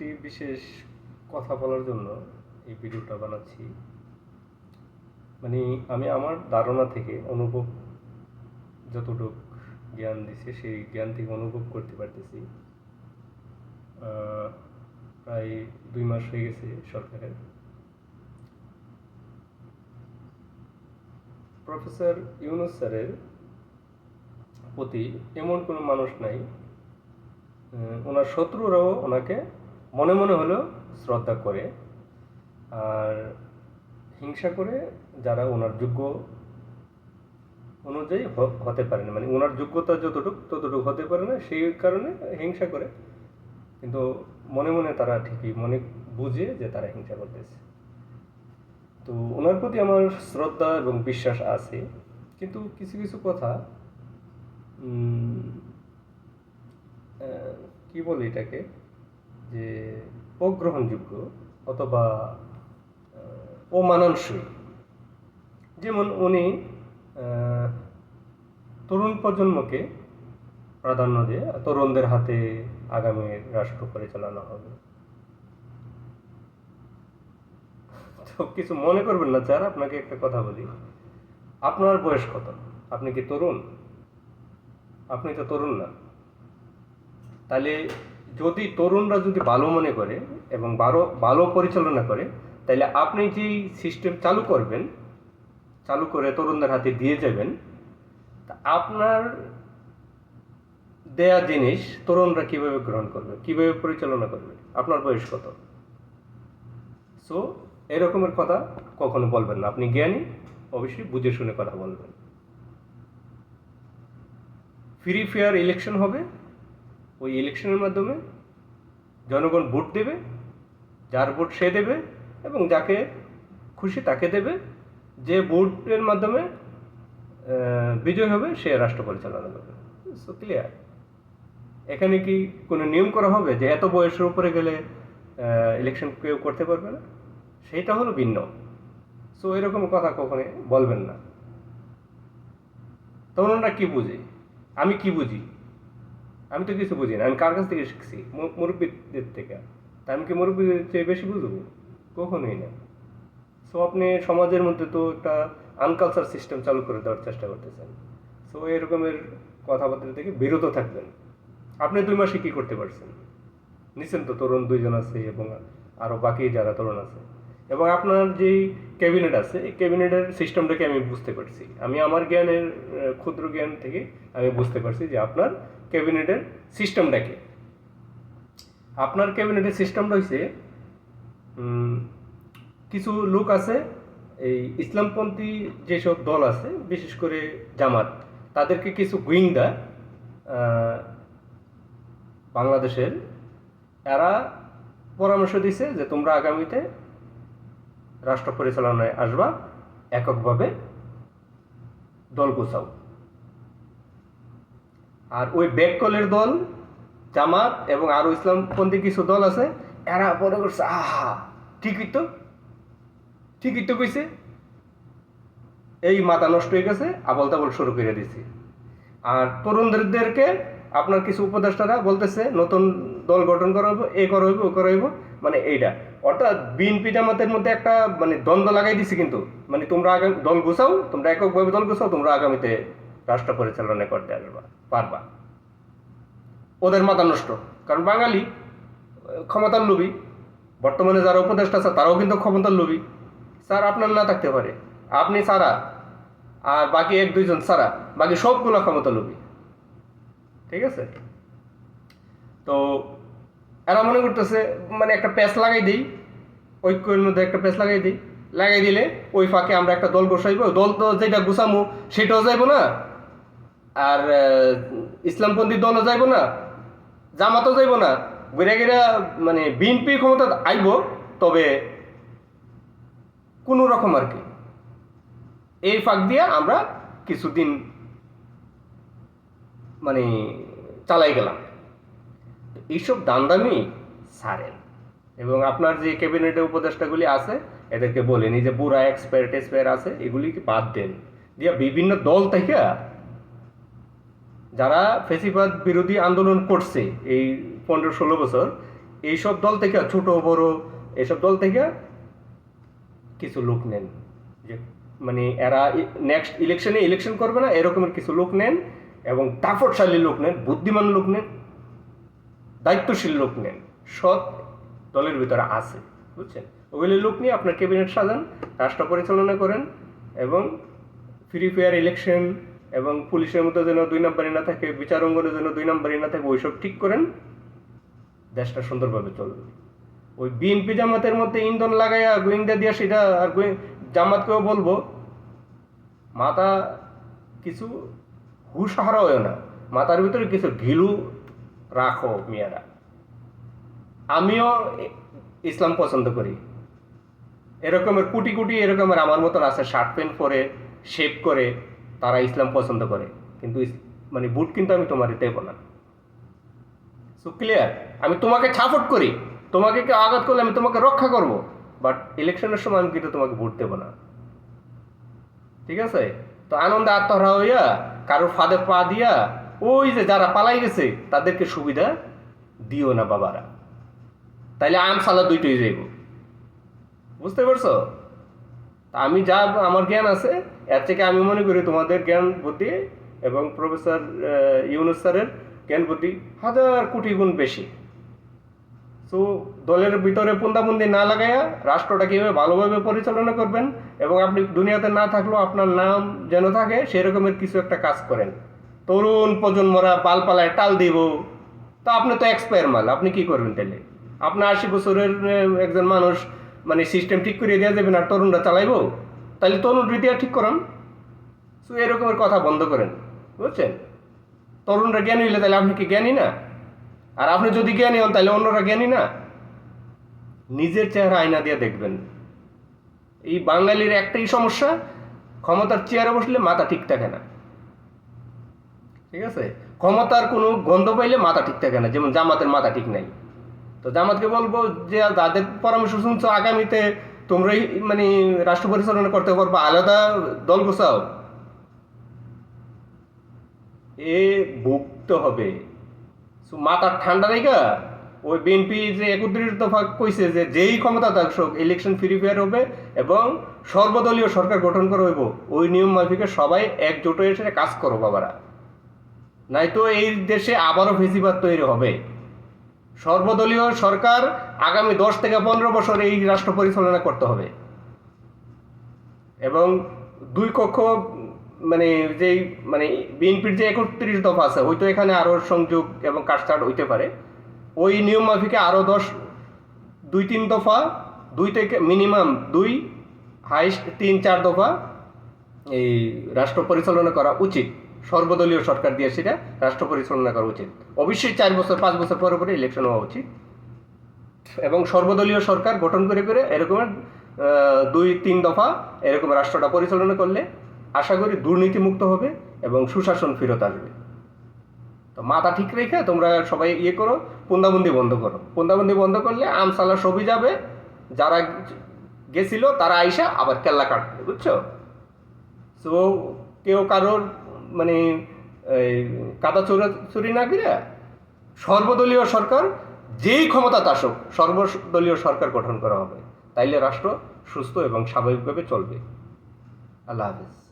একটি বিশেষ কথা বলার জন্য এই ভিডিওটা বানাচ্ছি। মানে আমি আমার ধারণা থেকে অনুভব যতটুক জ্ঞান দিছে, সেই জ্ঞান থেকে অনুভব করতে পারতেছি। প্রায় দুই মাস হয়ে গেছে সরকারের। প্রফেসর ইউনুস স্যারের প্রতি এমন কোনো মানুষ নাই। ওনার শত্রুরাও ওনাকে মনে মনে হলেও শ্রদ্ধা করে আর হিংসা করে যারা ওনার যোগ্য অনুযায়ী হতে পারে না। মানে ওনার যোগ্যতা যতটুকু, ততটুকু হতে পারে না, সেই কারণে হিংসা করে। কিন্তু মনে মনে তারা ঠিকই মনে বুঝে যে তারা হিংসা করতেছে। তো ওনার প্রতি আমার শ্রদ্ধা এবং বিশ্বাস আছে। কিন্তু কিছু কিছু কথা কি বলে এটাকে? যে অগ্রহণযোগ্য অথবা আহ, যেমন উনি তরুণ প্রজন্মকে প্রাধান্য দিয়ে তরুণদের হাতে আগামী রাষ্ট্র পরিচালনা হবে। তো কিছু মনে করবেন না স্যার আপনাকে একটা কথা বলি। আপনার বয়স কত? আপনি কি তরুণ? আপনি তো তরুণ না। তাহলে যদি তরুণরা যদি ভালো মনে করে এবং ভালো ভালো পরিচালনা করে তাহলে আপনি যেই সিস্টেম চালু করবেন, চালু করে তরুণদের হাতে দিয়ে যাবেন আপনার দেয়া জিনিস তরুণরা কীভাবে গ্রহণ করবে, কীভাবে পরিচালনা করবে, আপনার বয়স কত? সো এরকমের কথা কখনো বলবেন না। আপনি জ্ঞানী, অবশ্যই বুঝে শুনে কথা বলবেন। ফ্রি ফেয়ার ইলেকশন হবে। ওই ইলেকশনের মাধ্যমে জনগণ ভোট দেবে, যার ভোট সে দেবে এবং যাকে খুশি তাকে দেবে। যে ভোটের মাধ্যমে বিজয় হবে সে রাষ্ট্র পরিচালনা করবে। সো ক্লিয়ার এখানে কি কোনো নিয়ম করা হবে যে এত বয়সের উপরে গেলে ইলেকশন কেউ করতে পারবে না? সেটা হলো ভিন্ন। সো এরকম কথা কখনো বলবেন না। তখন তরুণরা কি বুঝে? আমি কি বুঝি? আমি তো কিছু বুঝি না, আমি কার কাছ থেকে শিখছি? মুরব্বীদের থেকে। তা আমি কি মুরব্বীদের চেয়ে বেশি বুঝব? কখনোই না। সো আপনি সমাজের মধ্যে তো একটা আনকালচার সিস্টেম চালু করে দেওয়ার চেষ্টা করতেছেন। সো এরকমের কথাবার্তা থেকে বিরত থাকবেন। আপনি দুই মাসে কী করতে পারছেন? নিশ্চয় তো তরুণ দুইজন আছে এবং আরও বাকি যারা তরুণ আছে। এবং আপনার যেই ক্যাবিনেট আছে, এই ক্যাবিনেটের সিস্টেমটাকে আমি বুঝতে পারছি। আমি আমার জ্ঞানের ক্ষুদ্র জ্ঞান থেকে আমি বুঝতে পারছি যে আপনার ক্যাবিনেটের সিস্টেমটাকে। আপনার ক্যাবিনেটের সিস্টেমটা হচ্ছে উম, কিছু লোক আছে এই ইসলামপন্থী যেসব দল আছে বিশেষ করে জামাত তাদেরকে কিছু গুইন্দা বাংলাদেশের এরা পরামর্শ দিছে যে তোমরা আগামীতে রাষ্ট্র পরিচালনায় আসবা এককভাবে দল গোছাও। আর ওই বেককলের দল, জামাত এবং আরও ইসলামপন্থী কিছু দল আছে, এরা মনে করছে, আহা, ঠিকই তো ঠিকই তো কইছে। এই মাথা নষ্ট হয়ে গেছে আবল তাবল শুরু করে দিছি আর তরুণদেরকে আপনার কিছু উপদেষ্টারা বলতেছে, নতুন দল গঠন করা হইব, এ করা হইব, ও করা হইব। মানে এইটা অর্থাৎ বিএনপি জামাতের মধ্যে একটা মানে দ্বন্দ্ব লাগাই দিছি কিন্তু। মানে তোমরা আগামী, দল গোছাও, তোমরা এককভাবে দল গোছাও, তোমরা আগামীতে রাষ্ট্র পরিচালনা করতে আসবা পারবা। ওদের মাথা নষ্ট। কারণ বাঙালি, ক্ষমতার লোভী। বর্তমানে যারা উপদেষ্টা আছে, তারাও কিন্তু ক্ষমতার লোভী। স্যার, আপনার না থাকতে পারে। আপনি সারা, আর বাকি এক, দুইজন সারা, বাকি সবগুলো ক্ষমতা লোভী। ঠিক আছে? তো, এরা মনে করতেছে মানে একটা প্যাচ লাগাই দিই, ঐক্যের মধ্যে একটা প্যাচ লাগাই দিই। লাগাই দিলে ওই ফাঁকে আমরা একটা দল গোসাইব দল তো যেটা গুছামো, সেটাও যাইবো না। আর ইসলামপন্থী দলও যাইবো না, জামাতও যাইবো না, ঘুরে গিরা মানে বিএনপি ক্ষমতা আইব, তবে কোনো রকম আর কি। এই ফাঁক দিয়ে আমরা কিছুদিন মানে চালাই গেলাম। এইসব দান্দামি সারেন। এবং আপনার যে ক্যাবিনেটের উপদেষ্টাগুলি আছে, এদেরকে বলেন এই যে বুড়া এক্সপায়ার টেক্সপায়ার আছে এগুলিকে বাদ দেন। দিয়ে বিভিন্ন দল থেকে যারা ফেসিবাদ বিরোধী আন্দোলন করছে এই পনেরো ষোলো বছর, এইসব দল থেকে, ছোট, বড় এইসব দল থেকে কিছু লোক নেন। যে মানে এরা নেক্সট ইলেকশনে ইলেকশন করবে না, এরকমের কিছু লোক নেন এবং দাফটশালী লোক নেন, বুদ্ধিমান লোক নেন, দায়িত্বশীল লোক নেন, সৎ দলের ভিতরে আছে, বুঝছেন? ওগুলি লোক নিয়ে আপনার ক্যাবিনেট সাজান, রাষ্ট্র পরিচালনা করেন এবং ফ্রি ফেয়ার ইলেকশন এবং পুলিশের মতো যেন দুই নম্বরই না থাকে, বিচার অঙ্গনের যেন দুই নম্বরই না থাকে, ওইসব ঠিক করেন, দেশটা সুন্দরভাবে চলবে। ওই বিএনপি জামাতের মধ্যে ইন্ধন লাগাইয়া গোয়েন্দা দিয়া সেটা আর জামাতকেও বলব, মাথা কিছু হুশ হারা হয় না। মাথার ভিতরে কিছু ঘিলু রাখো মিয়ারা। আমিও ইসলাম পছন্দ করি। এরকমের কোটি কুটি এরকমের আমার মতন আছে, শার্ট প্যান্ট পরে, শেপ করে তারা ইসলাম পছন্দ করে, কিন্তু মানে বুট কিন্তু আমি তোমার দেব না। সো ক্লিয়ার আমি তোমাকে ছাপট করি, তোমাকে কেউ আঘাত করলে আমি তোমাকে রক্ষা করব বাট ইলেকশনের সময় আমি কিন্তু তোমাকে ভোট দেবো না। ঠিক আছে? তো আনন্দে আত্মহারা হইয়া, কারোর ফাঁদে পা দিয়া, ওই যে যারা পালাই গেছে, তাদেরকে সুবিধা দিও না বাবারা। তাইলে আম সালা দুইটাই যাইব। বুঝতে পারছ? আমি যা, আমার জ্ঞান আছে, এর থেকে আমি মনে করি তোমাদের জ্ঞান বুদ্ধি এবং প্রফেসর ইউনুস স্যারের জ্ঞান বুদ্ধি হাজার কোটি গুণ বেশি। তো দলের ভিতরে পুন্দাবন্দি না লাগাইয়া রাষ্ট্রটা কীভাবে ভালোভাবে পরিচালনা করবেন এবং আপনি দুনিয়াতে না থাকলেও আপনার নাম যেন থাকে, সেরকমের কিছু একটা কাজ করেন। তরুণ প্রজন্মরা পালপালায় টাল দিব। তা আপনি তো এক্সপায়ার মাল, আপনি কি করবেন তাহলে আপনার আশি বছরের একজন মানুষ মানে সিস্টেম ঠিক করে দেওয়া যাবে না, তরুণরা চালাইবো তাহলে তরুণ রীতি ঠিক করান তো এরকমের কথা বন্ধ করেন, বুঝছেন? তরুণরা জ্ঞানী হইলে তাহলে আপনি কি জ্ঞানী না? আর আপনি যদি জ্ঞানী হন তাহলে অন্যরা জ্ঞানী না? নিজের চেহারা আয়না দিয়ে দেখবেন। এই বাঙালির একটাই সমস্যা, ক্ষমতার চেয়ারে বসলে মাথা ঠিক থাকে না। ঠিক আছে? ক্ষমতার কোনো গন্ধ পাইলে মাথা ঠিক থাকে না, যেমন জামাতের মাথা ঠিক নাই। তো জামাতকে বলব যে যাদের পরামর্শ শুনছো আগামীতে, তোমরাই মানে রাষ্ট্র পরিচালনা করতে পারব, আলাদা দল গোছাও। এ ভুগতে হবে। মাথার ঠান্ডা রেখা, ওই বিএনপি যে একত্রিশ দফা কইছে যে যেই ক্ষমতা থাকুক ইলেকশন ফ্রি ফেয়ার হবে এবং সর্বদলীয় সরকার গঠন করা হইব, ওই নিয়ম মাফিকে সবাই একজোট হয়ে কাজ করো বাবারা। নয়তো এই দেশে আবারও ফেসিবাদ তৈরি হবে। সর্বদলীয় সরকার আগামী দশ থেকে পনেরো বছর এই রাষ্ট্র পরিচালনা করতে হবে। এবং দুই কক্ষ মানে যেই মানে বিএনপির যে একত্রিশ দফা আছে হয়তো এখানে আরও সংযোগ এবং কাটছাট হইতে পারে। ওই নিয়ম মাফিকে আরও দশ, দুই তিন দফা, দুই থেকে মিনিমাম দুই, হাইস্ট তিন চার দফা এই রাষ্ট্র পরিচালনা করা উচিত। সর্বদলীয় সরকার দিয়ে সেটা রাষ্ট্র পরিচালনা করা উচিত। অবশ্যই চার বছর পাঁচ বছর পরে পরে ইলেকশন হওয়া উচিত। এবং সর্বদলীয় সরকার গঠন করে করে এরকমের আহ, দুই তিন দফা এরকম রাষ্ট্রটা পরিচালনা করলে আশা করি দুর্নীতিমুক্ত হবে এবং সুশাসন ফেরত আসবে। তো মাথা ঠিক রেখে তোমরা সবাই ইয়ে করো পুন্দাবন্দি বন্ধ করো। পুন্দাবন্দি বন্ধ করলে আমসালা সবই যাবে। যারা গেছিল তারা আইসা আবার কেল্লা কাটবে বুঝছ? তো কেউ কারোর মানে এই কাদা চোরা, চুরি না করে সর্বদলীয় সরকার যেই ক্ষমতা তাসক সর্বদলীয় সরকার গঠন করা হবে। তাইলে রাষ্ট্র সুস্থ এবং স্বাভাবিকভাবে চলবে। আল্লাহ হাফিজ।